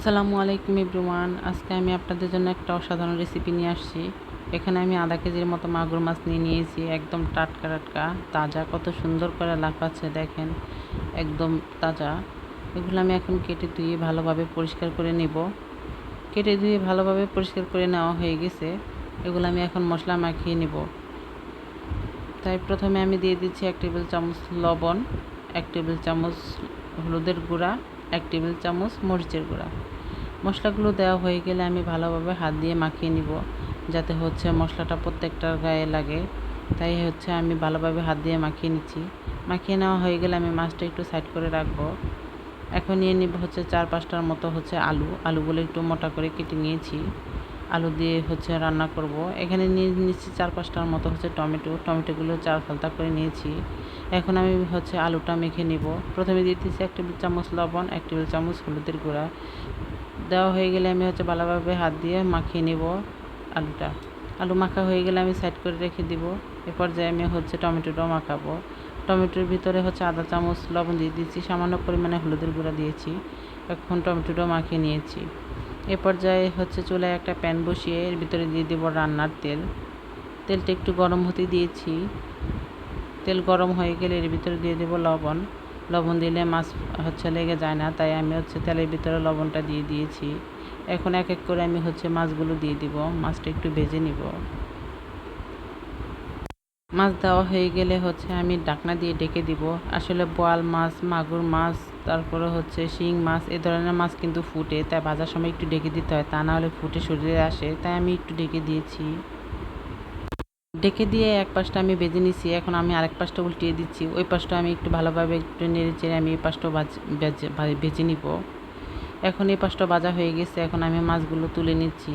আসসালামু আলাইকুম ইব্রুমান আজকে আমি আপনাদের জন্য একটা অসাধারণ রেসিপি নিয়ে আসছি। এখানে আমি আধা কেজির মতো মাগুর মাছ নিয়ে নিয়েছি, একদম টাটকা টাটকা। তাজা, কত সুন্দর করে লাফাচ্ছে দেখেন, একদম তাজা। এগুলো আমি এখন কেটে ধুয়ে ভালোভাবে পরিষ্কার করে নেব। কেটে ধুয়ে ভালোভাবে পরিষ্কার করে নেওয়া হয়ে গেছে। এগুলো আমি এখন মশলা মাখিয়ে নেব। তাই প্রথমে আমি দিয়ে দিচ্ছি এক টেবিল চামচ লবণ, এক টেবিল চামচ হলুদের গুঁড়া এক টেবিল চামচ মরিচের গুঁড়া। মশলাগুলো দেওয়া হয়ে গেলে আমি ভালোভাবে হাত দিয়ে মাখিয়ে নিব, যাতে হচ্ছে মশলাটা প্রত্যেকটার গায়ে লাগে। তাই হচ্ছে আমি ভালোভাবে হাত দিয়ে মাখিয়ে নিচ্ছি। মাখিয়ে নেওয়া হয়ে গেলে আমি মাছটা একটু সাইড করে রাখব। এখন নিয়ে নিব হচ্ছে চার পাঁচটার মতো হচ্ছে আলু। আলুগুলো একটু মোটা করে কেটে নিয়েছি। আলু দিয়ে হচ্ছে রান্না করব। এখানে নিয়ে নিচ্ছি চার পাঁচটার মতো হচ্ছে টমেটো। টমেটোগুলো চার ফালতা করে নিয়েছি। এখন আমি হচ্ছে আলুটা মেখে নিব। প্রথমে দিয়ে দিচ্ছি এক টেবিল চামচ লবণ, এক টেবিল চামচ হলুদের গুঁড়া। দেওয়া হয়ে গেলে আমি হচ্ছে ভালোভাবে হাত দিয়ে মাখিয়ে নিব আলুটা। আলু মাখা হয়ে গেলে আমি সাইড করে রেখে দিব। এ পর্যায়ে আমি হচ্ছে টমেটোটাও মাখাবো। টমেটোর ভিতরে হচ্ছে আধা চামচ লবণ দিয়ে দিচ্ছি। সামান্য পরিমাণে হলুদের গুঁড়া দিয়েছি। এখন টমেটোটাও মাখিয়ে নিয়েছি। এ পর্যায়ে হচ্ছে চুলায় একটা প্যান বসিয়ে এর ভিতরে দিয়ে দেবো রান্নার তেল। তেলটা একটু গরম হতে দিয়েছি। তেল গরম হয়ে গেলে এর ভিতরে দিয়ে দেবো লবণ। লবণ দিলে মাছ হচ্ছে লেগে যায় না, তাই আমি হচ্ছে তেলের ভিতরে লবণটা দিয়ে দিয়েছি। এখন এক এক করে আমি হচ্ছে মাছগুলো দিয়ে দিব। মাছটা একটু ভেজে নিব। মাছ দেওয়া হয়ে গেলে হচ্ছে আমি ডাকনা দিয়ে ডেকে দিব। আসলে বোয়াল মাছ, মাগুর মাছ, তারপরে হচ্ছে শিং মাছ, এ ধরনের মাছ কিন্তু ফুটে, তাই ভাজার সময় একটু ডেকে দিতে হয়, তা না হলে ফুটে শরীরে আসে, তাই আমি একটু ডেকে দিয়েছি। ডেকে দিয়ে এক পাশটা আমি বেজে নিছি, এখন আমি আরেক পাশটা উল্টিয়ে দিচ্ছি, ওই পাশটা আমি একটু ভালোভাবে একটু নেড়ে চেড়ে আমি এই পাশটাও ভেজে নিব। এখন এই পাশটা ভাজা হয়ে গেছে, এখন আমি মাছগুলো তুলে নিচ্ছি।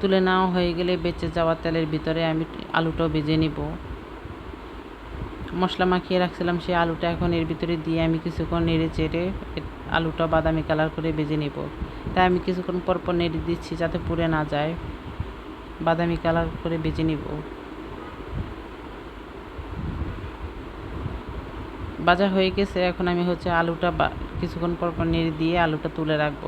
তুলে নেওয়া হয়ে গেলে বেঁচে যাওয়া তেলের ভিতরে আমি আলুটাও ভেজে নিব। মশলা মাখিয়ে রাখছিলাম, সেই আলুটা এখন এর ভিতরে দিয়ে আমি কিছুক্ষণ নেড়ে চেড়ে আলুটা বাদামি কালার করে ভেজে নিব। তাই আমি কিছুক্ষণ পর পর নেড়ে দিচ্ছি যাতে পুড়ে না যায়। বাদামি কালার করে ভেজে নিব। ভাজা হয়ে গেছে, এখন আমি হচ্ছে আলুটা কিছুক্ষণ পর পর নেড়ে দিয়ে আলুটা তুলে রাখব।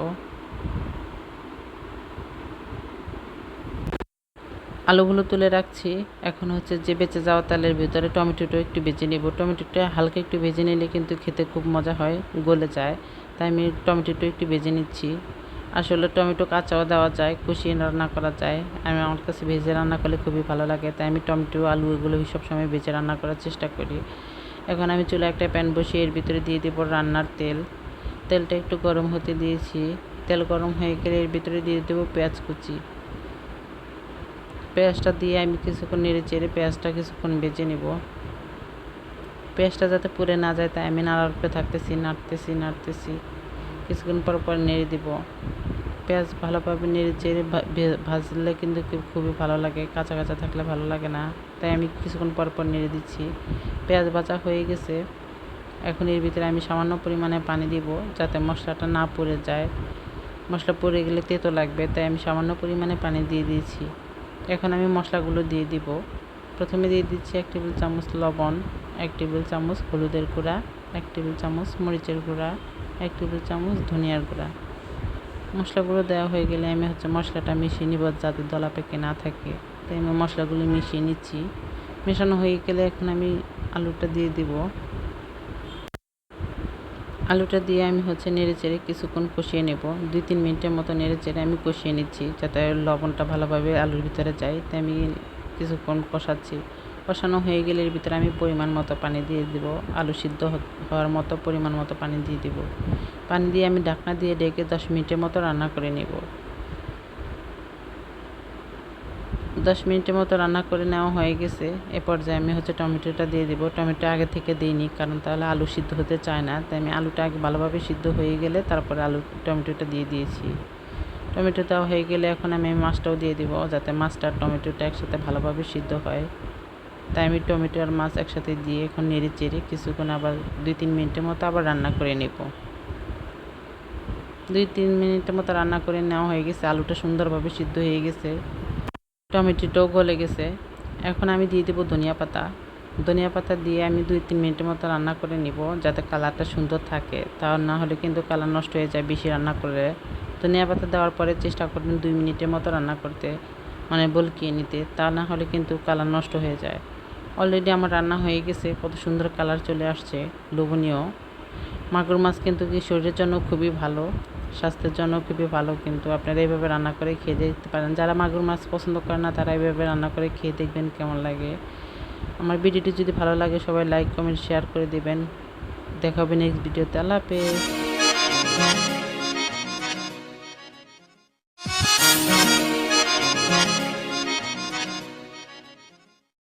আলুগুলো তুলে রাখছি। এখন হচ্ছে যে বেঁচে যাওয়া তেলের ভিতরে টমেটোটা একটু ভেজে নেব। টমেটোটা হালকা একটু ভেজে নিলে কিন্তু খেতে খুব মজা হয়, গলে যায়। তাই আমি টমেটোটা একটু ভেজে নিচ্ছি। আসলে টমেটো কাঁচাও দেওয়া যায়, কষিয়ে রান্না করা যায়। আমি আমার কাছে ভেজে রান্না করলে খুবই ভালো লাগে। তাই আমি টমেটো, আলু এগুলো সবসময় ভেজে রান্না করার চেষ্টা করি। এখন আমি চুলে একটা প্যান বসিয়ে এর ভিতরে দিয়ে দেবো রান্নার তেল। তেলটা একটু গরম হতে দিয়েছি। তেল গরম হয়ে গেলে এর ভিতরে দিয়ে দেবো পেঁয়াজ কুচি। পেঁয়াজটা দিয়ে আমি কিছুক্ষণ নেড়ে চেড়ে পেঁয়াজটা কিছুক্ষণ বেজে নেব। পেঁয়াজটা যাতে পুড়ে না যায় তাই আমি নাড়ার উপরে থাকতেছি, নাড়তেছি নাড়তেছি। কিছুক্ষণ পর পর নেড়ে দিব। পেঁয়াজ ভালোভাবে নেড়ে চেড়ে ভাজলে কিন্তু খুবই ভালো লাগে, কাঁচা কাঁচা থাকলে ভালো লাগে না। তাই আমি কিছুক্ষণ পর পর নেড়ে দিচ্ছি। পেঁয়াজ ভাজা হয়ে গেছে। এখন এর ভিতরে আমি সামান্য পরিমাণে পানি দিব যাতে মশলাটা না পুড়ে যায়। মশলা পুড়ে গেলে তেতো লাগবে, তাই আমি সামান্য পরিমাণে পানি দিয়ে দিয়েছি। এখন আমি মশলাগুলো দিয়ে দিব। প্রথমে দিয়ে দিচ্ছি এক টেবিল চামচ লবণ, এক টেবিল চামচ হলুদের গুঁড়া, এক টেবিল চামচ মরিচের গুঁড়া, এক টেবিল চামচ ধনিয়ার গুঁড়া। মশলাগুলো দেওয়া হয়ে গেলে আমি হচ্ছে মশলাটা মিশিয়ে নিব যাতে দলা পেকে না থাকে। তাই আমি মশলাগুলো মিশিয়ে নিচ্ছি। মেশানো হয়ে গেলে এখন আমি আলুটা দিয়ে দিব। আলুটা দিয়ে আমি হচ্ছে নেড়ে চেড়ে কিছুক্ষণ কষিয়ে নেব। দুই তিন মিনিটের মতো নেড়ে চেড়ে আমি কষিয়ে নিচ্ছি যাতে লবণটা ভালোভাবে আলুর ভিতরে যায়। তাই আমি কিছুক্ষণ কষাচ্ছি। কষানো হয়ে গেলে এর ভিতরে আমি পরিমাণ মতো পানি দিয়ে দেব। আলু সিদ্ধ হওয়ার মতো পরিমাণ মতো পানি দিয়ে দেব। পানি দিয়ে আমি ঢাকনা দিয়ে ডেকে দশ মিনিটের মতো রান্না করে নেব। দশ মিনিটের মতো রান্না করে নেওয়া হয়ে গেছে। এ পর্যায়ে আমি হচ্ছে টমেটোটা দিয়ে দেবো। টমেটো আগে থেকে দিইনি, কারণ তাহলে আলু সিদ্ধ হতে চায় না। তাই আমি আলুটা আগে ভালোভাবে সিদ্ধ হয়ে গেলে তারপরে আলু, টমেটোটা দিয়ে দিয়েছি। টমেটো দেওয়া হয়ে গেলে এখন আমি মাছটাও দিয়ে দিব, যাতে মাছটা আর টমেটোটা একসাথে ভালোভাবে সিদ্ধ হয়। তাই আমি টমেটো আর মাছ একসাথে দিয়ে এখন নেড়ে চেড়ে কিছুক্ষণ আবার দুই তিন মিনিটের মতো আবার রান্না করে নেব। দুই তিন মিনিটের মতো রান্না করে নেওয়া হয়ে গেছে। আলুটা সুন্দরভাবে সিদ্ধ হয়ে গেছে। টমেটোটাও গলে গেছে। এখন আমি দিয়ে দেবো ধনিয়া পাতা। ধনিয়া পাতা দিয়ে আমি দুই তিন মিনিটের মতো রান্না করে নিব, যাতে কালারটা সুন্দর থাকে। তা না হলে কিন্তু কালার নষ্ট হয়ে যায় বেশি রান্না করলে। ধনিয়া পাতা দেওয়ার পরে চেষ্টা করবেন দুই মিনিটের মতো রান্না করতে মানে বলকিয়ে নিতে। তা না হলে কিন্তু কালার নষ্ট হয়ে যায়। অলরেডি আমার রান্না হয়ে গেছে, কত সুন্দর কালার চলে আসছে, লোভনীয়। মাগুর মাছ কিন্তু কি শরীরের জন্য খুবই ভালো, স্বাস্থ্যের জন্য খুবই ভালো, কিন্তু আপনারা এইভাবে রান্না করে খেয়ে দেখতে পারেন। যারা মাগুর মাছ পছন্দ করে না, তারা এইভাবে রান্না করে খেয়ে দেখবেন কেমন লাগে। আমার ভিডিওটি যদি ভালো লাগে, সবাই লাইক কমেন্ট শেয়ার করে দেবেন। দেখা হবে নেক্সট ভিডিওতে আল্লাহ হাফেজ।